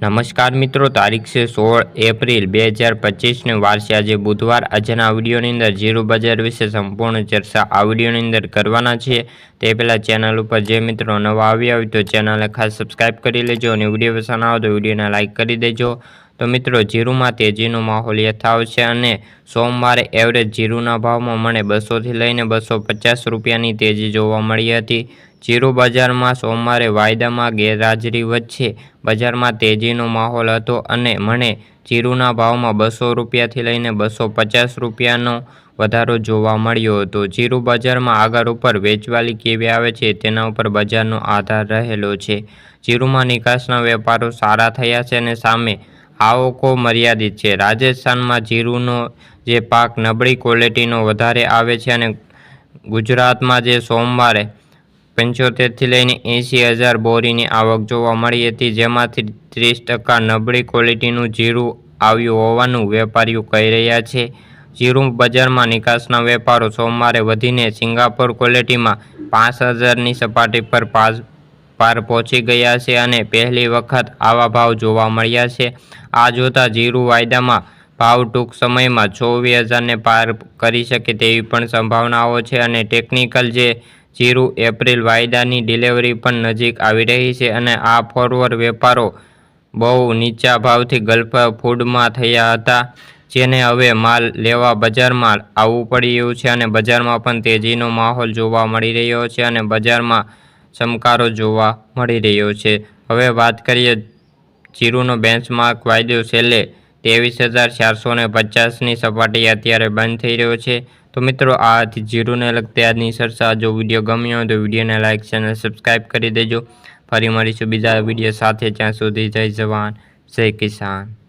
નમસ્કાર મિત્રો, તારીખ છે સોળ એપ્રિલ બે હજાર પચીસની વાર છે આજે બુધવાર. આજના વિડીયોની અંદર જીરું બજાર વિશે સંપૂર્ણ ચર્ચા આ વિડીયોની અંદર કરવાના છીએ. તે પહેલાં ચેનલ ઉપર જે મિત્રો નવા આવ્યા હોય તો ચેનલને ખાસ સબસ્ક્રાઈબ કરી લેજો અને વીડિયો પસંદ આવે તો વિડીયોને લાઇક કરી દેજો. તો મિત્રો જીરુમાં તેજીનો માહોલ યથાવ છે અને સોમવારે એવરેજ જીરુના ભાવમાં મને બસોથી લઈને બસો પચાસ રૂપિયાની તેજી જોવા મળી હતી. જીરું બજારમાં સોમવારે વાયદામાં ગેરહાજરી વચ્ચે બજારમાં તેજીનો માહોલ હતો અને મને જીરુના ભાવમાં બસો રૂપિયાથી લઈને બસો પચાસ રૂપિયાનો વધારો જોવા મળ્યો હતો. જીરું બજારમાં આગળ ઉપર વેચવાલી કેવી આવે છે તેના ઉપર બજારનો આધાર રહેલો છે. જીરુમાં નિકાસના વેપારો સારા થયા છે અને સામે આવકો મર્યાદિત છે. રાજસ્થાનમાં જીરુનો જે પાક નબળી ક્વોલિટીનો વધારે આવે છે અને ગુજરાતમાં જે સોમવારે પંચોતેરથી લઈને એંસી હજાર બોરીની આવક જોવા મળી હતી, જેમાંથી ત્રીસ ટકા નબળી ક્વોલિટીનું જીરું આવ્યું હોવાનું વેપારીઓ કહી રહ્યા છે. જીરું બજારમાં નિકાસના વેપારો સોમવારે વધીને સિંગાપોર ક્વોલિટીમાં પાંચ હજારની સપાટી પર પાસ, પાર પહોંચી ગયા છે અને પહેલી વખત આવા ભાવ જોવા મળ્યા છે. આ જોતાં જીરું વાયદામાં ભાવ ટૂંક સમયમાં ચોવીસ હજારને પાર કરી શકે તેવી પણ સંભાવનાઓ છે અને ટેકનિકલ જે જીરું એપ્રિલ વાયદાની ડિલિવરી પણ નજીક આવી રહી છે અને આ ફોરવર્ડ વેપારો બહુ નીચા ભાવથી ગલ્ફ ફૂડમાં થયા હતા, જેને હવે માલ લેવા બજારમાં આવવું પડ્યું છે અને બજારમાં પણ તેજીનો માહોલ જોવા મળી રહ્યો છે અને બજારમાં ચમકારો જોવા મળી રહ્યો છે. હવે વાત કરીએ જીરુનો બેન્ચમાર્ક વાયદો છેલ્લે ત્રેવીસ હજાર ચારસો ને પચાસની સપાટી અત્યારે બંધ થઈ રહ્યો છે. તો મિત્રો આ હતી જીરુને લગતી આજની ચર્ચા જો વીડિયો ગમ્યો હોય તો વિડીયોને લાઇક ચેનલ સબસ્ક્રાઈબ કરી દેજો. ફરી મળીશું બીજા વીડિયો સાથે જ્યાં સુધી જય જવાન, જય કિસાન.